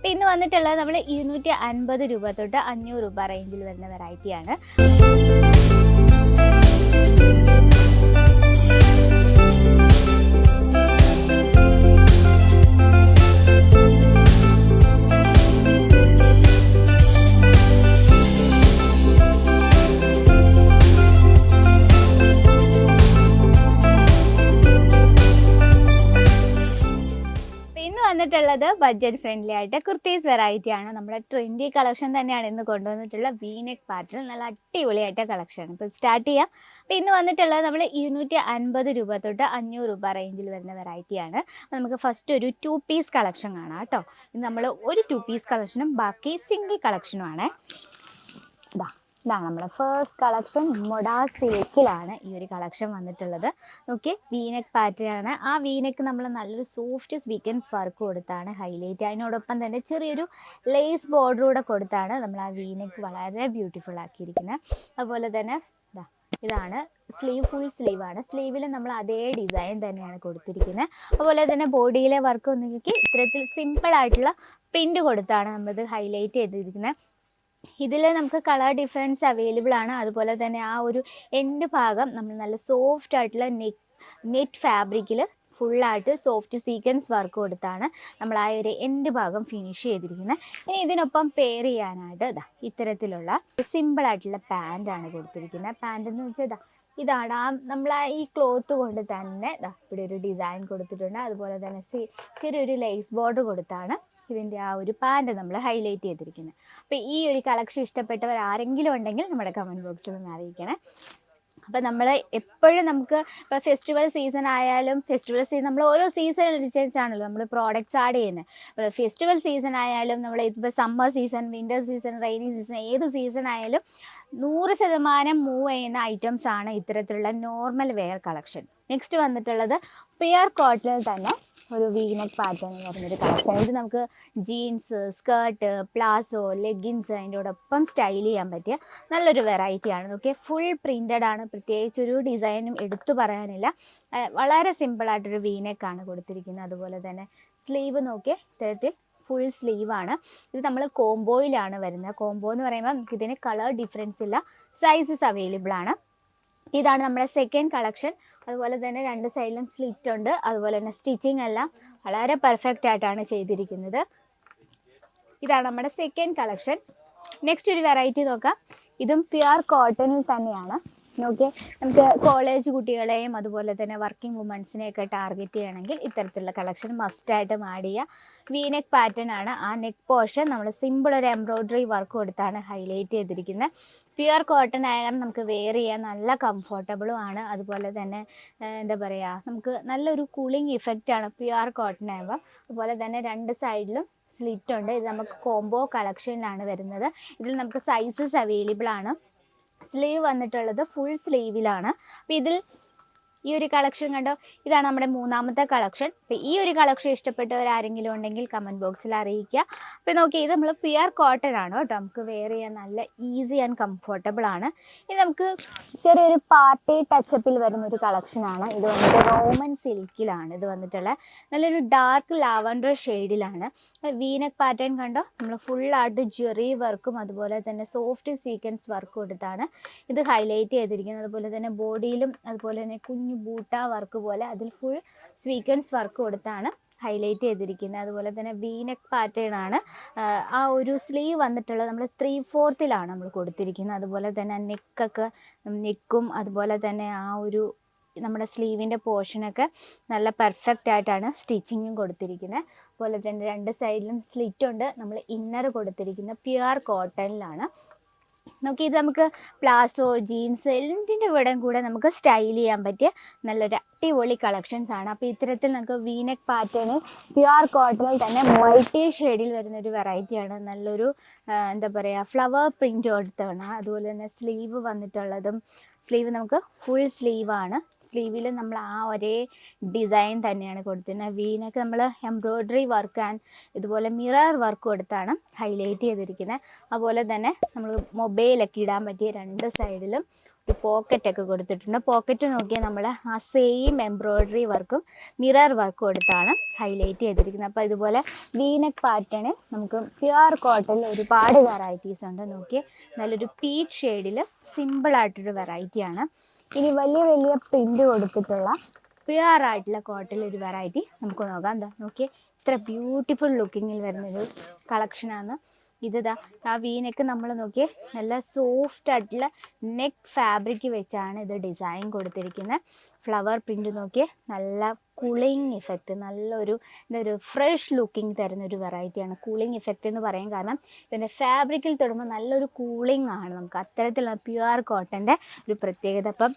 അപ്പോൾ ഇന്ന് വന്നിട്ടുള്ളത് നമ്മൾ ഇരുന്നൂറ്റി അൻപത് രൂപ തൊട്ട് അഞ്ഞൂറ് രൂപ റേഞ്ചിൽ വരുന്ന വെറൈറ്റിയാണ് വന്നിട്ടുള്ളത് ബഡ്ജറ്റ് ഫ്രണ്ട്ലി ആയിട്ട് കുർത്തീസ് വെറൈറ്റി ആണ്. നമ്മുടെ ട്രെൻഡി കളക്ഷൻ തന്നെയാണ് ഇന്ന് കൊണ്ടുവന്നിട്ടുള്ള വീനെക് പാറ്റേൺ നല്ല അടിപൊളിയായിട്ട് കളക്ഷൻ ഇപ്പോൾ സ്റ്റാർട്ട് ചെയ്യാം. അപ്പൊ ഇന്ന് വന്നിട്ടുള്ളത് നമ്മൾ ഇരുന്നൂറ്റി അൻപത് രൂപ തൊട്ട് അഞ്ഞൂറ് രൂപ റേഞ്ചിൽ വരുന്ന വെറൈറ്റിയാണ് ആണ്. നമുക്ക് ഫസ്റ്റ് ഒരു ടു പീസ് കളക്ഷൻ കാണാം കേട്ടോ. ഇത് നമ്മൾ ഒരു ടു പീസ് കളക്ഷനും ബാക്കി സിംഗിൾ കളക്ഷനും കളക്ഷനുമാണ് ഇതാ ഇതാണ് നമ്മുടെ ഫേസ്റ്റ് കളക്ഷൻ മൊഡാ സിൽക്കിലാണ് ഈ ഒരു കളക്ഷൻ വന്നിട്ടുള്ളത്. നോക്കി വീനെക്ക് പാറ്റേൺ ആണ്. ആ വീനെക്ക് നമ്മൾ നല്ലൊരു സോഫ്റ്റ് സ്വീക്കൻസ് വർക്ക് കൊടുത്താണ് ഹൈലൈറ്റ് അതിനോടൊപ്പം തന്നെ ചെറിയൊരു ലേസ് ബോർഡർ കൂടെ കൊടുത്താണ് നമ്മൾ ആ വീനെക്ക് വളരെ ബ്യൂട്ടിഫുൾ ആക്കിയിരിക്കുന്നത് അതുപോലെ തന്നെ ഇതാ ഇതാണ് സ്ലീവ് ഫുൾ സ്ലീവ് ആണ്. സ്ലീവിൽ നമ്മൾ അതേ ഡിസൈൻ തന്നെയാണ് കൊടുത്തിരിക്കുന്നത് അതുപോലെ തന്നെ ബോഡിയിലെ വർക്ക് ഒന്നെങ്കിൽ ഇത്തരത്തിൽ സിമ്പിൾ ആയിട്ടുള്ള പ്രിന്റ് കൊടുത്താണ് നമ്മളിത് ഹൈലൈറ്റ് ചെയ്തിരിക്കുന്നത് ഇതിൽ നമുക്ക് കളർ ഡിഫറൻസ് അവൈലബിൾ ആണ്. അതുപോലെ തന്നെ ആ ഒരു എൻഡ് ഭാഗം നമ്മൾ നല്ല സോഫ്റ്റ് ആയിട്ടുള്ള നെറ്റ് നെറ്റ് ഫാബ്രിക്കിൽ ഫുള്ളായിട്ട് സോഫ്റ്റ് സീക്വൻസ് വർക്ക് കൊടുത്താണ് നമ്മൾ ആ ഒരു എൻഡ് ഭാഗം ഫിനിഷ് ചെയ്തിരിക്കുന്നത് ഇനി ഇതിനൊപ്പം പെയർ ചെയ്യാനായിട്ട് ഇതാ ഇത്തരത്തിലുള്ള സിമ്പിൾ ആയിട്ടുള്ള പാന്റ് ആണ് കൊടുത്തിരിക്കുന്നത് പാന്റ് എന്ന് വെച്ചാൽ ഇതാ ഇതാണ്. ആ നമ്മൾ ആ ഈ ക്ലോത്ത് കൊണ്ട് തന്നെ ഇവിടെ ഒരു ഡിസൈൻ കൊടുത്തിട്ടുണ്ട്. അതുപോലെ തന്നെ ചെറിയൊരു ലേസ് ബോർഡർ കൊടുത്താണ് ഇതിന്റെ ആ ഒരു പാന്റ് നമ്മൾ ഹൈലൈറ്റ് ചെയ്തിരിക്കുന്നത്. അപ്പോൾ ഈ ഒരു കളക്ഷൻ ഇഷ്ടപ്പെട്ടവർ ആരെങ്കിലും ഉണ്ടെങ്കിൽ നമ്മുടെ കമന്റ് ബോക്സിൽ ഒന്ന് അറിയിക്കണേ. അപ്പോൾ നമ്മൾ എപ്പോഴും നമുക്ക് ഇപ്പോൾ ഫെസ്റ്റിവൽ സീസൺ ആയാലും ഫെസ്റ്റിവൽ സീസൺ നമ്മൾ ഓരോ സീസൺ അനുസരിച്ചാണല്ലോ നമ്മൾ പ്രോഡക്റ്റ്സ് ആഡ് ചെയ്യുന്നത് ഫെസ്റ്റിവൽ സീസൺ ആയാലും നമ്മൾ ഇപ്പോൾ summer season winter season rainy season ഏത് സീസൺ ആയാലും നൂറ് ശതമാനം മൂവ് ചെയ്യുന്ന ഐറ്റംസ് ആണ് ഇത്തരത്തിലുള്ള നോർമൽ വെയർ കളക്ഷൻ നെക്സ്റ്റ് വന്നിട്ടുള്ളത് പിയർ കോട്ടണിൽ തന്നെ ഒരു വീനക്ക് പാറ്റേൺ എന്ന് പറഞ്ഞൊരു കളക്ഷൻ ഇത് നമുക്ക് ജീൻസ് സ്കേർട്ട് പ്ലാസോ ലെഗിൻസ് അതിന്റെ ഒപ്പം സ്റ്റൈൽ ചെയ്യാൻ പറ്റിയ നല്ലൊരു വെറൈറ്റി ആണ്. നോക്കിയാൽ ഫുൾ പ്രിന്റഡ് ആണ്. പ്രത്യേകിച്ച് ഒരു ഡിസൈനും എടുത്തു പറയാനില്ല. വളരെ സിമ്പിളായിട്ടൊരു ആണ് കൊടുത്തിരിക്കുന്നത്. അതുപോലെ തന്നെ സ്ലീവ് നോക്കിയാൽ ഇത്തരത്തിൽ ഫുൾ സ്ലീവ് ആണ്. ഇത് നമ്മൾ കോംബോയിലാണ് വരുന്നത്. കോംബോ എന്ന് പറയുമ്പോൾ നമുക്ക് ഇതിന് കളർ ഡിഫറൻസ് ഇല്ല. സൈസസ് അവൈലബിൾ ആണ്. ഇതാണ് നമ്മുടെ സെക്കൻഡ് കളക്ഷൻ അതുപോലെ തന്നെ രണ്ട് സൈഡിലും സ്ലിറ്റ് ഉണ്ട്. അതുപോലെ തന്നെ സ്റ്റിച്ചിങ് എല്ലാം വളരെ പെർഫെക്റ്റ് ആയിട്ടാണ് ചെയ്തിരിക്കുന്നത്. ഇതാണ് നമ്മുടെ സെക്കൻഡ് കളക്ഷൻ നെക്സ്റ്റ് ഒരു വെറൈറ്റി നോക്കാം. ഇതും പ്യുവർ കോട്ടണിൽ തന്നെയാണ്. നോക്കിയ നമുക്ക് കോളേജ് കുട്ടികളെയും അതുപോലെ തന്നെ വർക്കിംഗ് വുമൻസിനെയൊക്കെ ടാർഗറ്റ് ചെയ്യണമെങ്കിൽ ഇത്തരത്തിലുള്ള കളക്ഷൻ മസ്റ്റായിട്ട് ആഡ് ചെയ്യുക. വീനെക്ക് പാറ്റേൺ ആണ്. ആ നെക്ക് പോർഷൻ നമ്മൾ സിമ്പിൾ ഒരു എംബ്രോയ്ഡറി വർക്ക് കൊടുത്താണ് ഹൈലൈറ്റ് ചെയ്തിരിക്കുന്നത്. പ്യുർ കോട്ടൺ ആയ കാരണം നമുക്ക് വെയർ ചെയ്യാൻ നല്ല കംഫർട്ടബിളും ആണ്. അതുപോലെ തന്നെ എന്താ പറയുക നമുക്ക് നല്ലൊരു കൂളിംഗ് ഇഫക്റ്റ് ആണ് പ്യുർ കോട്ടൺ ആകുമ്പോൾ അതുപോലെ തന്നെ രണ്ട് സൈഡിലും സ്ലിറ്റ് ഉണ്ട്. ഇത് നമുക്ക് കോംബോ കളക്ഷനിലാണ് വരുന്നത്. ഇതിൽ നമുക്ക് സൈസസ് അവൈലബിൾ ആണ്. സ്ലീവ് വന്നിട്ടുള്ളത് ഫുൾ സ്ലീവിലാണ് അപ്പോൾ ഇതിൽ ഈ ഒരു കളക്ഷൻ കണ്ടോ? ഇതാണ് നമ്മുടെ മൂന്നാമത്തെ കളക്ഷൻ അപ്പോൾ ഈ ഒരു കളക്ഷൻ ഇഷ്ടപ്പെട്ടവർ ആരെങ്കിലും ഉണ്ടെങ്കിൽ കമന്റ് ബോക്സിൽ അറിയിക്കുക. അപ്പോൾ നോക്കി ഇത് നമ്മൾ പ്യുർ കോട്ടൺ ആണ് കേട്ടോ. നമുക്ക് വെയർ ചെയ്യാൻ നല്ല ഈസി ആൻഡ് കംഫർട്ടബിൾ ആണ്. ഇത് നമുക്ക് ചെറിയൊരു പാർട്ടി ടച്ചപ്പിൽ വരുന്ന ഒരു കളക്ഷനാണ് ഇത് വന്നിട്ട് റോമൻ സിൽക്കിലാണ് ഇത് വന്നിട്ടുള്ള നല്ലൊരു ഡാർക്ക് ലാവൻഡർ ഷെയ്ഡിലാണ് വീനക്ക് പാറ്റേൺ കണ്ടോ? നമ്മൾ ഫുള്ളായിട്ട് ജെറി വർക്കും അതുപോലെ തന്നെ സോഫ്റ്റ് സീക്വൻസ് വർക്കും എടുത്താണ് ഇത് ഹൈലൈറ്റ് ചെയ്തിരിക്കുന്നത്. അതുപോലെ തന്നെ ബോഡിയിലും അതുപോലെ തന്നെ കുഞ്ഞു ബൂട്ട വർക്ക് പോലെ അതിൽ ഫുൾ സീക്വൻസ് വർക്ക് കൊടുത്താണ് ഹൈലൈറ്റ് ചെയ്തിരിക്കുന്നത്. അതുപോലെ തന്നെ വീനക് പാറ്റേൺ ആണ്. ആ ഒരു സ്ലീവ് വന്നിട്ടുള്ളത് നമ്മൾ ത്രീ ഫോർത്തിലാണ് നമ്മൾ കൊടുത്തിരിക്കുന്നത്. അതുപോലെ തന്നെ നെക്കൊക്കെ നെക്കും അതുപോലെ തന്നെ ആ ഒരു നമ്മുടെ സ്ലീവിന്റെ പോർഷനൊക്കെ നല്ല പെർഫെക്റ്റ് ആയിട്ടാണ് സ്റ്റിച്ചിങ്ങും കൊടുത്തിരിക്കുന്നത്. അതുപോലെ തന്നെ രണ്ട് സൈഡിലും സ്ലിറ്റ് ഉണ്ട്. നമ്മൾ ഇന്നർ കൊടുത്തിരിക്കുന്നത് പ്യുവർ കോട്ടണിലാണ് നോക്കി ഇത് നമുക്ക് പ്ലാസോ ജീൻസ് എന്തിന്റെ കൂടെയും കൂടെ നമുക്ക് സ്റ്റൈൽ ചെയ്യാൻ പറ്റിയ നല്ലൊരു അടിപൊളി കളക്ഷൻസ് ആണ്. അപ്പോൾ ഇത്തരത്തിൽ നമുക്ക് വീനക് പാറ്റേണിൽ പ്യുവർ കോട്ടണിൽ തന്നെ മൾട്ടി ഷെയ്ഡിൽ വരുന്ന ഒരു വെറൈറ്റിയാണ് നല്ലൊരു എന്താ പറയുക ഫ്ലവർ പ്രിന്റ് കൊടുത്താണ് അതുപോലെ തന്നെ സ്ലീവ് വന്നിട്ടുള്ളതും സ്ലീവ് നമുക്ക് ഫുൾ സ്ലീവാണ് സ്ലീവിൽ നമ്മൾ ആ ഒരേ ഡിസൈൻ തന്നെയാണ് കൊടുത്തിരുന്നത്. വീനൊക്കെ നമ്മൾ എംബ്രോയ്ഡറി വർക്ക് ആൻഡ് ഇതുപോലെ മിറർ വർക്ക് കൊടുത്താണ് ഹൈലൈറ്റ് ചെയ്തിരിക്കുന്നത്. അതുപോലെ തന്നെ നമ്മൾ മൊബൈലൊക്കെ ഇടാൻ പറ്റിയ രണ്ട് സൈഡിലും ഈ പോക്കറ്റ് ഒക്കെ കൊടുത്തിട്ടുണ്ട്. പോക്കറ്റ് നോക്കിയാൽ നമ്മൾ ആ സെയിം എംബ്രോയിഡറി വർക്കും മിറർ വർക്കും എടുത്താണ് ഹൈലൈറ്റ് ചെയ്തിരിക്കുന്നത്. അപ്പോൾ ഇതുപോലെ വീനക് പാറ്റേൺ നമുക്ക് പ്യുവർ കോട്ടണിൽ ഒരുപാട് വെറൈറ്റീസ് ഉണ്ട്. നോക്കിയേ നല്ലൊരു പീച്ച് ഷെയ്ഡിൽ സിമ്പിളായിട്ടൊരു വെറൈറ്റിയാണ് ഇനി വലിയ വലിയ പ്രിന്റ് കൊടുത്തിട്ടുള്ള പ്യുവർ ആയിട്ടുള്ള കോട്ടണിൽ ഒരു വെറൈറ്റി നമുക്ക് നോക്കാം. എന്താ നോക്കിയേ ഇത്ര ബ്യൂട്ടിഫുൾ ലുക്കിങ്ങിൽ വരുന്നൊരു കളക്ഷനാണ് ഇതാ ആ വീനൊക്കെ നമ്മൾ നോക്കിയേ നല്ല സോഫ്റ്റ് ആയിട്ടുള്ള നെക്ക് ഫാബ്രിക് വെച്ചാണ് ഇത് ഡിസൈൻ കൊടുത്തിരിക്കുന്നത് ഫ്ലവർ പ്രിന്റ് നോക്കിയേ നല്ല കൂളിംഗ് ഇഫക്റ്റ് നല്ലൊരു എന്താ ഒരു ഫ്രഷ് ലുക്കിംഗ് തരുന്ന ഒരു വെറൈറ്റിയാണ് കൂളിംഗ് ഇഫക്റ്റ് എന്ന് പറയാൻ കാരണം ഇതിന്റെ ഫാബ്രിക്കിൽ തൊടുമ്പോൾ നല്ലൊരു കൂളിംഗ് ആണ് നമുക്ക്. അത്തരത്തിലുള്ള പ്യുവർ കോട്ടന്റെ ഒരു പ്രത്യേകത. അപ്പം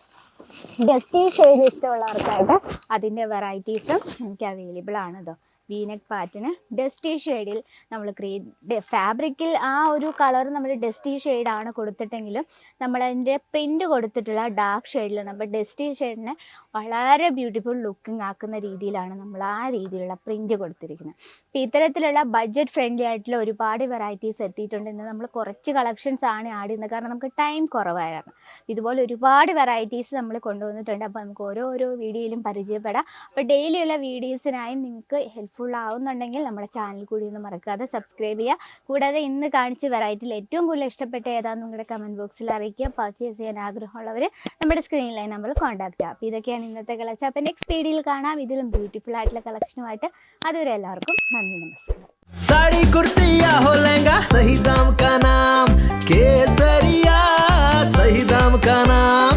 ഡസ്റ്റി ഷെയ്ഡ് ഇഷ്ടമുള്ളവർക്കായിട്ട് അതിന്റെ വെറൈറ്റീസും നമുക്ക് അവൈലബിൾ ആണ് കേട്ടോ വീനെക്ക് പാറ്റിന് ഡസ്റ്റി ഷെയ്ഡിൽ നമ്മൾ ക്രിയേറ്റ് ഫാബ്രിക്കിൽ ആ ഒരു കളർ നമ്മൾ ഡസ്റ്റി ഷെയ്ഡാണ് കൊടുത്തിട്ടെങ്കിലും നമ്മളതിന്റെ പ്രിന്റ് കൊടുത്തിട്ടുള്ള ഡാർക്ക് ഷെയ്ഡിൽ നമ്മൾ ഡസ്റ്റി ഷെയ്ഡിനെ വളരെ ബ്യൂട്ടിഫുൾ ലുക്കിംഗ് ആക്കുന്ന രീതിയിലാണ് നമ്മൾ ആ രീതിയിലുള്ള പ്രിന്റ് കൊടുത്തിരിക്കുന്നത്. അപ്പം ഇത്തരത്തിലുള്ള ബഡ്ജറ്റ് ഫ്രണ്ട്ലി ആയിട്ടുള്ള ഒരുപാട് വെറൈറ്റീസ് എത്തിയിട്ടുണ്ട്. ഇന്ന് നമ്മൾ കുറച്ച് കളക്ഷൻസ് ആണ് ആഡ് ചെയ്യുന്നത്. കാരണം നമുക്ക് ടൈം കുറവായ കാരണം ഇതുപോലെ ഒരുപാട് വെറൈറ്റീസ് നമ്മൾ കൊണ്ടുവന്നിട്ടുണ്ട്. അപ്പോൾ നമുക്ക് ഓരോ ഓരോ വീഡിയോയിലും പരിചയപ്പെടാം. അപ്പോൾ ഡെയിലിയുള്ള വീഡിയോസിനായും നിങ്ങൾക്ക് ഹെൽപ്ഫുൾ ആവുന്നുണ്ടെങ്കിൽ നമ്മുടെ ചാനൽ കൂടി ഒന്ന് മറക്കാതെ സബ്സ്ക്രൈബ് ചെയ്യുക. കൂടാതെ ഇന്ന് കാണിച്ച വെറൈറ്റിയിൽ ഏറ്റവും കൂടുതൽ ഇഷ്ടപ്പെട്ട ഏതാണെന്ന് നിങ്ങളുടെ കമന്റ് ബോക്സിൽ അറിയിക്കുക. പർച്ചേസ് ചെയ്യാൻ ആഗ്രഹമുള്ളവർ നമ്മുടെ സ്ക്രീനിലെ നമ്മൾ കോൺടാക്ട് ചെയ്യുക. അപ്പോൾ ഇതൊക്കെയാണ് ഇന്നത്തെ കളക്ഷൻ അപ്പോൾ നെക്സ്റ്റ് വീഡിയോയിൽ കാണാം. ഇതിലും ബ്യൂട്ടിഫുൾ ആയിട്ടുള്ള കളക്ഷനുമായിട്ട് അതുവരെ എല്ലാവർക്കും നന്ദി നമസ്കാരം. साड़ी कुर्ती या हो सही दाम का नाम केसरिया सही दाम का नाम